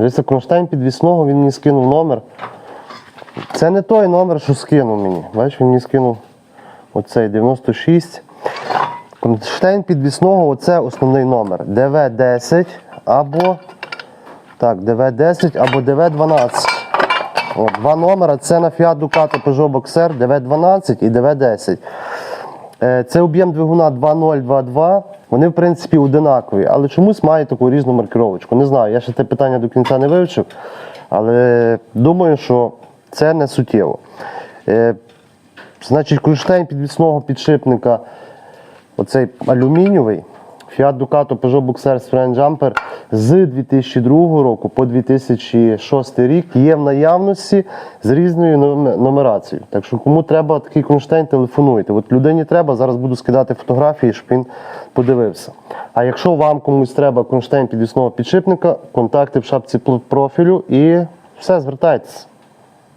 Дивіться, кронштейн підвісного, він мені скинув номер. Це не той номер, що скинув мені. Бачиш, він мені скинув оцей 96. Кронштейн підвісного оце основний номер. ДВ10 або. Так, ДВ10 або ДВ12. Два номера. Це на Fiat Ducato Peugeot Boxer ДВ12 і ДВ10. Е, Це об'єм двигуна 2.022. Вони, в принципі, одинакові, але чомусь мають таку різну маркировочку. Не знаю, я ще те питання до кінця не вивчив, але думаю, що це не суттєво. Е, Значить, кронштейн підвісного підшипника, оцей алюмінієвий, Fiat Ducato Peugeot Boxer Friend Jumper з 2002 року по 2006 рік є в наявності з різною номе- нумерацією. Так що кому треба такий кронштейн, телефонуйте. От людині треба, зараз буду скидати фотографії, щоб він подивився. А якщо вам комусь треба кронштейн підвісного підшипника, контакти в шапці профілю і все, звертайтеся.